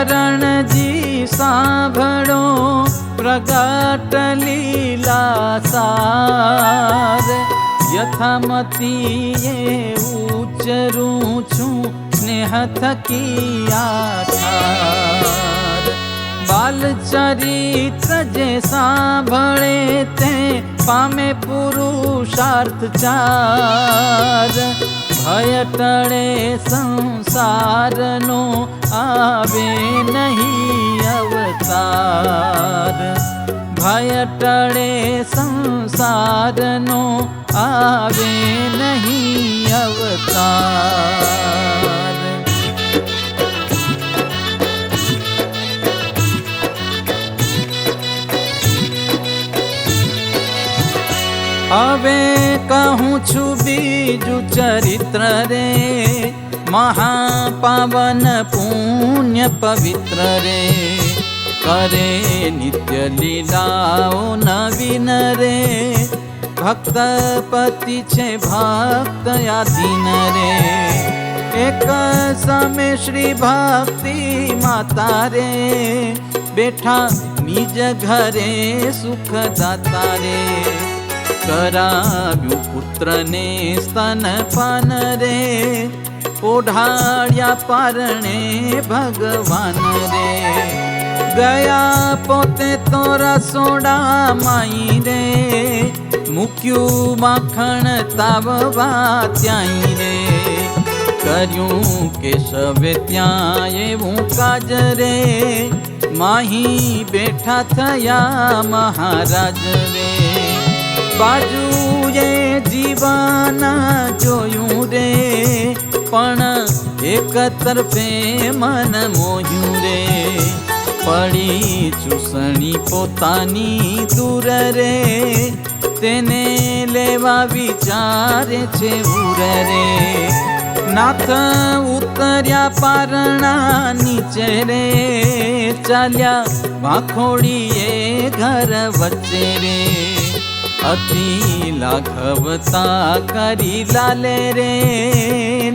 શરણજી સાંભળો પ્રગટ લીલા સાર. યથામતીએ ઉચ્ચરું છું સ્નેહ થકી આઠાર બાલચરિત્ર જે સાંભળે તે પામે પુરુષાર્થ ચાર ભય ટળે સંસારનો આવે નહીં અવતાર. ભય ટળે સંસારનો આવે નહીં અવતાર. હવે કહું છું બીજું ચરિત્ર રે. મહાપાવન પુણ્ય પવિત્ર રે. કરે નિત્ય લીલાઓ નવીન રે. ભક્ત પતિ છે ભક્ત આધીન રે. એક સમે શ્રી ભક્તિ માતા રે. બેઠા નિજ ઘરે સુખ દાતા રે. કરાવ્યું પુત્રને સ્તનપાન રે ઓઢાડ્યા પારણે ભગવાન રે ગયા પોતે તો રસોડા માઈ રે મૂક્યું માખણ તાવવા ત્યાંય રે કર્યું કેશવે ત્યાં એવું કાજ રે માહી બેઠા થયા મહારાજ રે બાજુએ જીવાના જોયું રે, પણ એક તરફે મન મોહ્યું રે. પડી ચૂસણી પોતાની દૂર રે, તેને લેવા વિચારે છે ઉર રે. નાથ ઉતર્યા પારણા નીચે રે, ચાલ્યા વાખોડીએ ઘર વચ્ચે રે. અતિ લાઘવતા કરી લાલે રે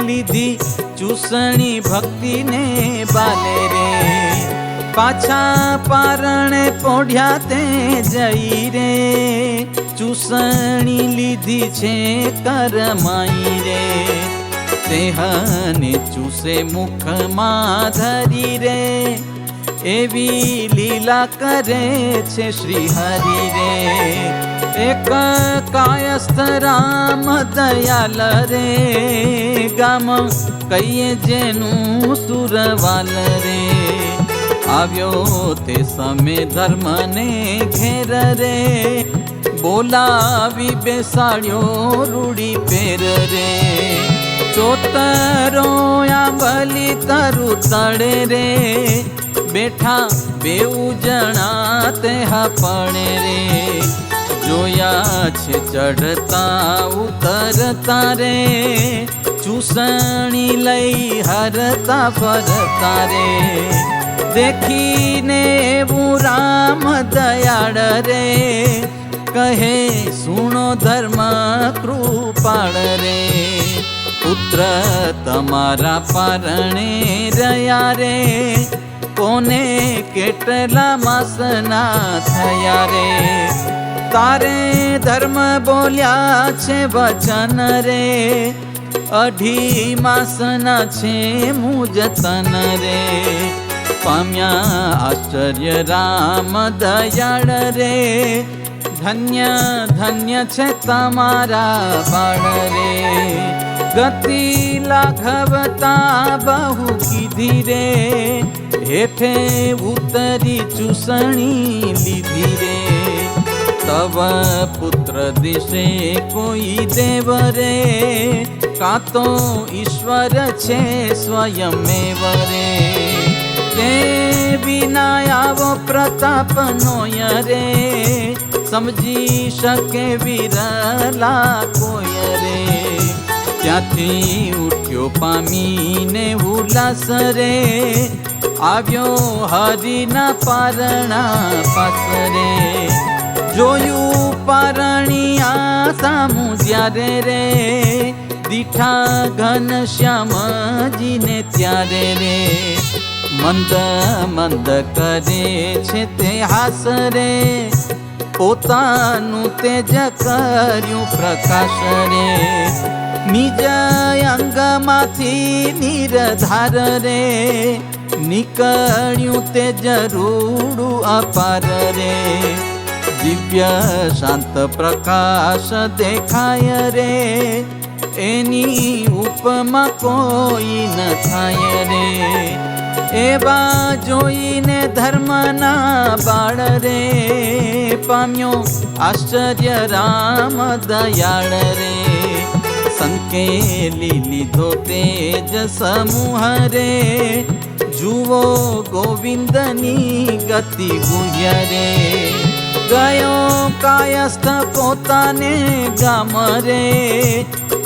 લીધી ચૂસણી ભક્તિને બાલે રે પાછા પારણે પોઢ્યા તે જઈ રે ચૂસણી લીધી છે કરમાઈ રે તેહને ચૂસે મુખમાં ધરી રે એવી લીલા કરે છે શ્રી હરિ રે એક કાયસ્થ રામ દયાલ રે ગામ, કહીએ જેનું સુરવાલ રે. આવ્યો તે સમય ધર્મને ઘેર રે, બોલાવી બેસાડ્યો રૂડી પેર રે. ચોતરો બલી તરુ તળે રે, બેઠા બેઉ જણા તે હપણે રે. જોયા છે ચડતા ઉતરતા રે. ચૂસણી લઈ હરતા ફરતા રે. દેખીને એવું રામ દયાળ રે. કહે, સુણો ધર્મ કૃપાળ રે. પુત્ર તમારા પારણે રહ્યા રે. કોને કેટલા માસના થયા રે? તારે ધર્મ બોલ્યા છે વચન રે? અઢી માસના છે મુજતન રે. પામ્યા આશ્ચર્ય રામ દયાળ રે. ધન્ય ધન્ય છે તમારા બાળ રે. ગતિ લાઘવતા બહુ કીધી રે. હેઠે ઉતરી ચૂસણી લીધી રે. તવ પુત્ર દિશે કોઈ દેવ રે કાં તો ઈશ્વર છે સ્વયમેવ રે તે વિના આવો પ્રતાપ નોય રે સમજી શકે વિરલા કોય રે ત્યાંથી ઉઠ્યો પામીને ઉલ્લાસ રે આવ્યો હરિના પારણા પાસરે જોયું પારણિયા સામું જ્યારે રે, દીઠા ઘન શ્યામજીને ત્યારે રે. મંદ મંદ કરે છે તે હાસરે, પોતાનું તેજ કર્યું પ્રકાશ રે નિજ અંગમાંથી નિરધાર રે, નીકળ્યું તે જરૂડું અપાર રે. દિવ્ય શાંત પ્રકાશ દેખાય રે. એની ઉપમા કોઈ ન થાય રે. એવા જોઈને ધર્મના બાળ રે. પામ્યો આશ્ચર્ય રામ દયાળ રે. સંકેલી લીધો તેજ સમૂહ રે. જુઓ ગોવિંદની ગતિ ગુહ્ય રે. ગયો કાયસ્થ પોતાને ગામ રે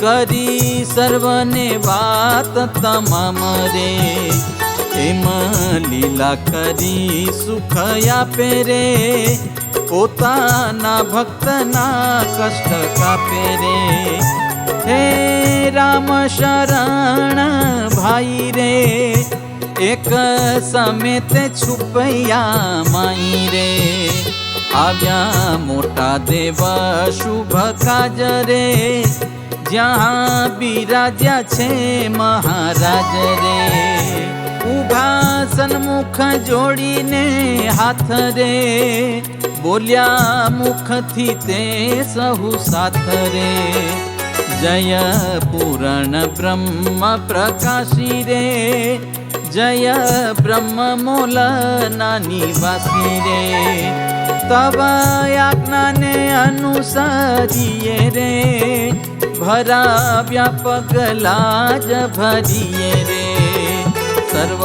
કરી સર્વને વાત તમામ રે. એમ લીલા કરી સુખ આપે રે. પોતાના ભક્તના કષ્ટ કાપે રે. હે રામ શરણ ભાઈ રે, એક સમેત છુપૈયા માઈ રે. આવ્યા મોટા દેવા શુભ કાજરે, જ્યાં બિરાજ્યા છે મહારાજ રે. ઊભા સન્મુખ જોડીને હાથ રે, બોલ્યા મુખથી તે સહુ સાથ રે. જય પૂરણ બ્રહ્મ પ્રકાશી રે, જય બ્રહ્મ મોલ નિવાસી રે. તવ આજ્ઞાને અનુસરીએ રે. ભરાવ્યા પગલા જ ભરીએ રે. સર્વ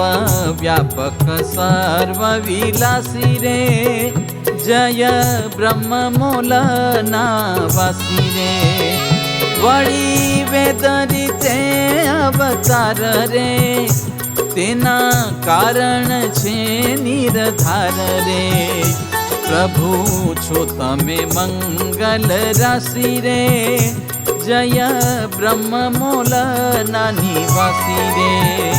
વ્યાપક સર્વ વિલાસી રે. જય બ્રહ્મ મોલ વાસી રે. વળી વેદ રીતે અવતાર રે. તેના કારણ છે નિરધાર રે. પ્રભુ છો તમે મંગલ રાશિ રે. જય બ્રહ્મ મોલ નિવાસી રે.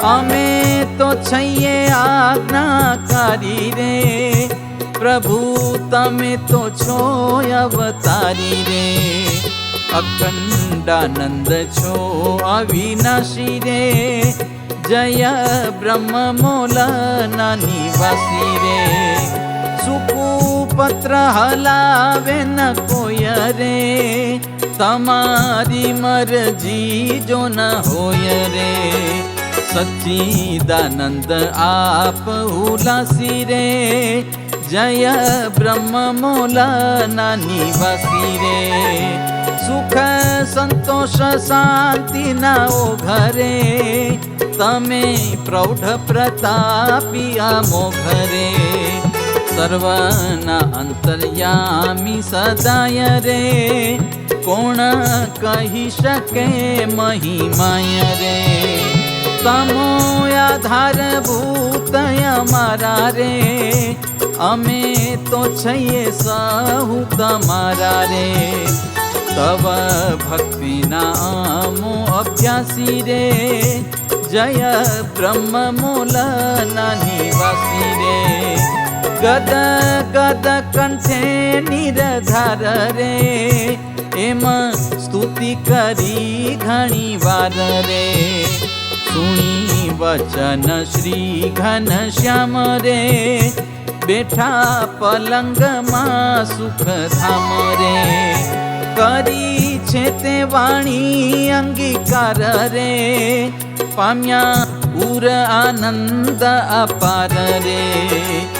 અમે તો છીએ આજ્ઞાકારી રે. પ્રભુ, તમે તો છો અવતારી રે. અખંડાનંદ છો અવિનાશી રે. જય બ્રહ્મ મોલ નિવાસી રે. સુકુ પત્ર હલાવે ન કોય રે તમારી મરજી જો ન હોય રે સચ્ચિદાનંદ આપ ઉલાસી રે. જય બ્રહ્મ મોલાના નિવાસી રે. સુખ, સંતોષ, શાંતિ ના ઘરે. તમે પ્રૌઢ પ્રતાપી મો ઘરે. સર્વના અંતર્યામી સદાય રે કોણ કહી શકે મહિમાય રે તમો આધાર અમારા રે અમે તો છીએ સહુ તમારા રે તવ ભક્તિના મો અભ્યાસી રે જય બ્રહ્મ મૂલ નિવાસી રે ગદ ગદ કંઠે નિરધાર રે. એમ સ્તુતિ કરી ઘણી વાર રે. સુણી વચન શ્રી ઘન શ્યામ રે. બેઠા પલંગમાં સુખ ધામ રે. કરી છે તે વાણી અંગીકાર રે. પામ્યા ઉર આનંદ અપાર રે.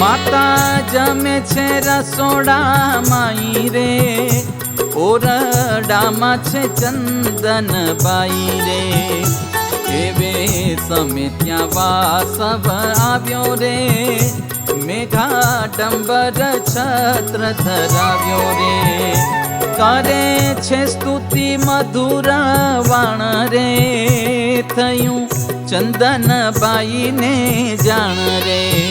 માતા જમે છે રસોડા માઈ રે. ઓરડામાં છે ચંદન બાઈ રે. એવે સમે ત્યાં વાસવ આવ્યો રે. મેઘા ડંબર છત્ર ધરાવ્યો રે. કરે છે સ્તુતિ મધુર વાણ રે. થયું ચંદન બાઈને જાણ રે.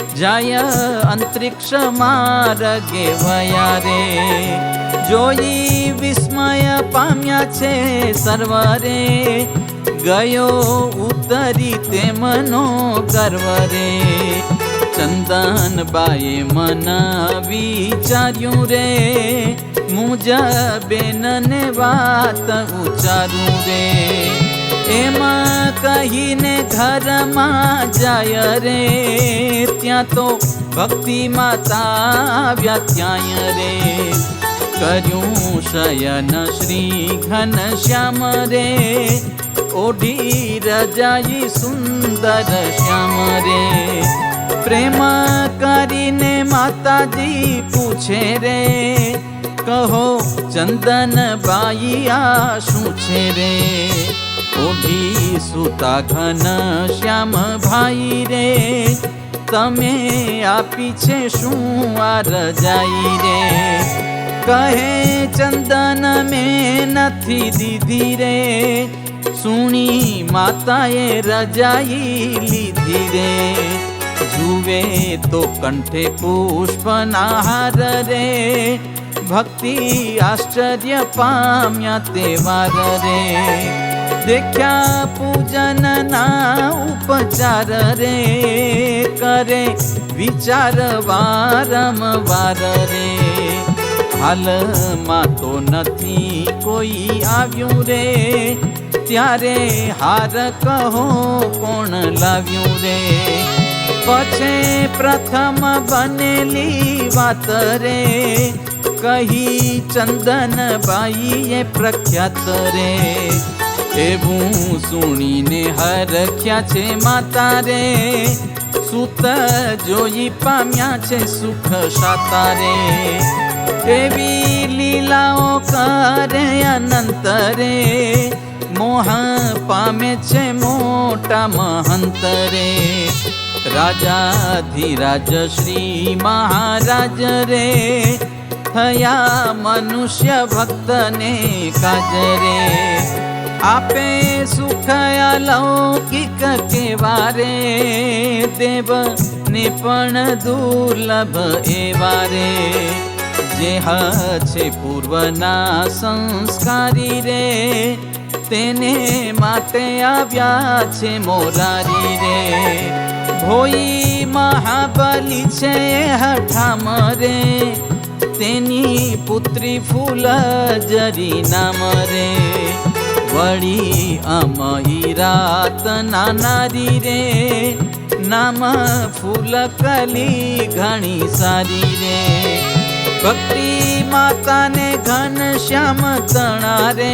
જાય અંતરિક્ષ માર્ગે વયા રે જોઈ વિસ્મય પામ્યા છે સર્વરે. ગયો ઉતરી તે મનો ગર્વ રે ચંદનબાએ મન વિચાર્યું રે. મુજ બેનને વાત ઉચારું રે. એમાં કહીને ઘરમાં જાય રે, ત્યાં તો ભક્તિ માતા આવ્યા ત્યાં રે. કર્યું શયન શ્રી ઘન શ્યામ રે, ઓઢી રજાઈ સુંદર શ્યામ રે. પ્રેમ કરીને માતાજી પૂછે રે, કહો ચંદન બાઈ આ શું છે રે? ઓઢી સુતા ઘન શ્યામ ભાઈ રે. તમે આપી છે શું આ રજાઈ રે? કહે, ચંદન મેં નથી દીધી રે. સુણી માતાએ રજાઈ લીધી રે. જુએ તો કંઠે પુષ્પના હાર રે. ભક્તિ આશ્ચર્ય પામ્યા તે વાર રે. દેખ્યા પૂજનના ઉપચાર રે કરે વિચાર વારંવાર રે હાલમાં તો નથી કોઈ આવ્યું રે ત્યારે હાર કહો કોણ લાવ્યું રે પછી પ્રથમ બનેલી વાત રે કહી ચંદનબાઈએ પ્રખ્યાત રે એવું સુણીને હરખ્યા છે માતા રે સુત જોઈ પામ્યા છે સુખ સાતા રે એવી લીલાઓ કરે અનંત રે મોહ પામે છે મોટા મહંત રે રાજાધિરાજ શ્રી મહારાજ રે. થયા મનુષ્ય ભક્તને કાજ રે આપે સુખ અલૌકિક કેવા રે દેવ ને પણ દુર્લભ એવા રે જે છે પૂર્વના સંસ્કારી રે, તેને માટે આવ્યા છે મોરારી રે. ભોઈ મહાબલી છે હઠામ રે, તેની પુત્રી ફૂલ જરી નામ રે. વળી અમહી રાત નાનારી રે. નામ ફૂલ કલી ઘણી સારી રે. ભક્તિ માતાને ઘન શ્યામ તણા રે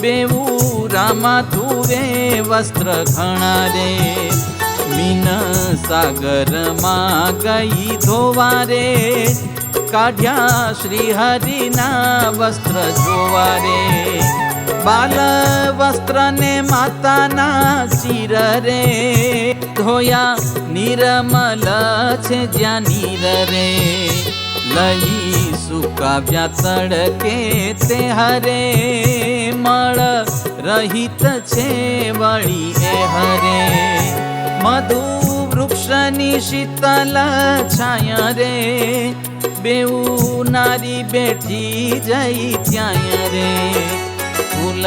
બેવું રામા તુવે વસ્ત્ર ઘણા રે મીન સાગરમાં ગઈ ધોવા રે કાઢ્યા શ્રી હરિના વસ્ત્ર જોવા રે બાલ વસ્ત્રને માતાના શિર રે ધોયા નિરમલ છે જ્યાં નીર રે લઈ સુકાવ્યા તડકે તે હરે, મળ રહિત છે વળી એ હરે. મધુ વૃક્ષની શીતલ છાયા રે, બેઉ નારી બેઠી જઈ ત્યાં રે. ફૂલ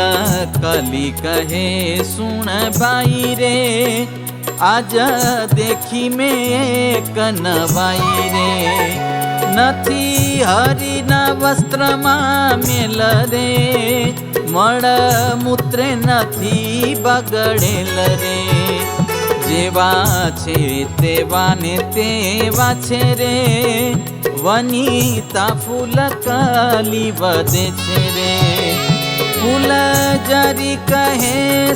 કલી કહે સુણ બાઈ રે આજ દેખી મેં કનવાઈ રે નથી હરિના વસ્ત્રમાં મેલ રે મળ મૂત્રે નથી બગડેલ રે જેવા છે તેવા ને તેવા છે રે વનિતા ફૂલ કલી વધે છે રે ફૂલ જરી કહે,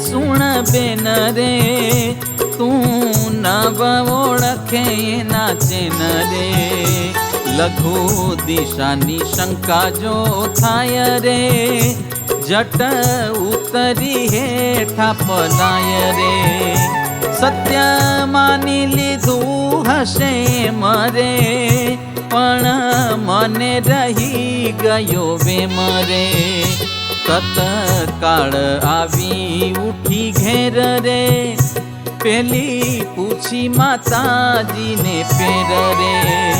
સુણ બેન રે, તું નવ ઓળખે ના ચેન રે. લઘુ દિશાની શંકા જો થાય રે, જટ ઉતરી હેઠા પલાય રે. સત્ય માની લીધું હશે મરે, પણ મને રહી ગયો બે મરે. તત્કાળ આવી ઉઠી ઘેર રે. પેલી પૂછી માતાજીને પેર રે.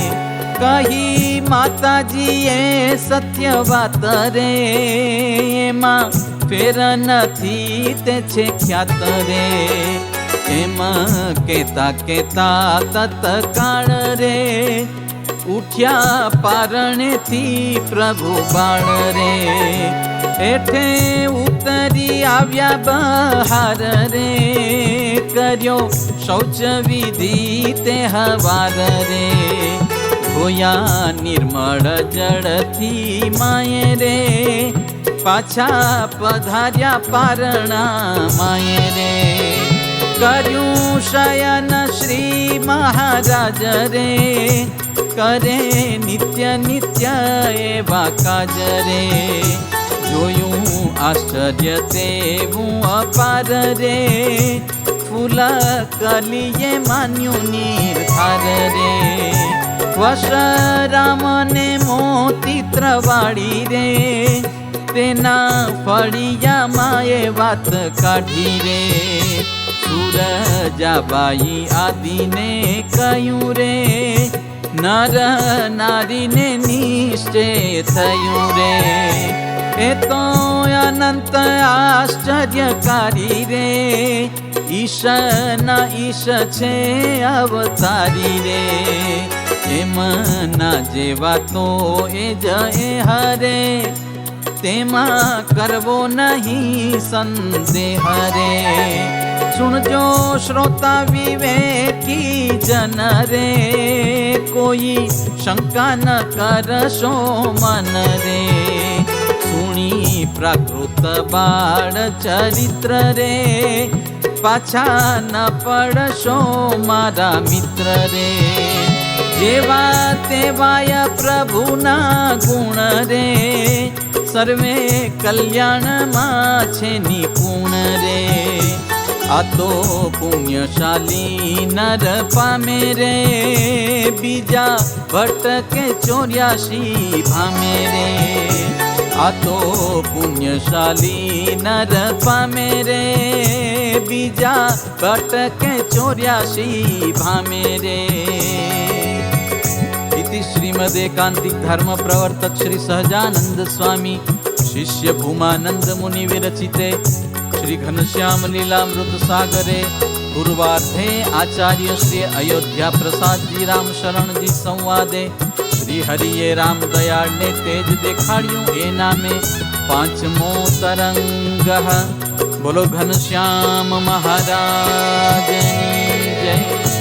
કહી માતાજીએ સત્ય વાત રે. એમાં ફેર નથી તે છે ખ્યાત રે. એમાં કેતા કેતા તત્કાળ રે. ઉઠ્યા પારણેથી પ્રભુ બાણ રે. એઠે ઉતરી આવ્યા બહાર રે. કર્યો શૌચ વિધિ તે હવાર રે. ધોયા નિર્મળ જળથી માય રે. પાછા પધાર્યા પારણા માય રે. કર્યું શયન શ્રી મહારાજ રે. કરે, નિત્ય નિત્ય એવા કાજરે જોયું આશ્ચર્ય તેવું અપાર રે. ફૂલ કલીએ માન્યું નિર્ધાર રે. વશ રામને મોતી ત્રવાડી રે. તેના ફળિયામાં એ વાત કાઢી રે. સુરજાબાઈ આદિને કહ્યું રે નર નારીને નિશ્ચય થયું રે. એ તો અનંત આશ્ચર્યકારી રે. ઈશ ના ઈશ છે અવતારી રે. એમના જેવા તો એ જય હરે. તેમાં કરવો નહીં સંદેહ રે. સુણજો શ્રોતા વિવેકી જન રે કોઈ શંકા ન કરશો મન રે સુણી પ્રાકૃત બાળ ચરિત્ર રે પાછા ન પડશો મારા મિત્ર રે જેવા તેવાય પ્રભુના ગુણ રે સર્વે કલ્યાણમાં છે નિપુણ રે આ તો પુણ્યશાલી નર પામે રે, બીજા ભટકે ચોર્યાસી ભામે રે. આ તો પુણ્યશાલી નર પામે રે, બીજા ભટકે ચોર્યાસી ભામે રે. શ્રીમદેકાંતિક ધર્મ પ્રવર્તક શ્રી સહજાનંદ સ્વામી, શિષ્ય ભૂમાનંદ મુનિ વિરચિતે શ્રી ઘનશ્યામ નીલામૃત સાગરે પૂર્વાર્ધે આચાર્ય શ્રી અયોધ્યા પ્રસાદજી રામ શરણજી સંવાદે. શ્રી હરિએ રામ દયાળને તેજ દેખાડ્યું એ નામે પાંચમો તરંગ. બોલો ઘનશ્યામ મહારાજની જય.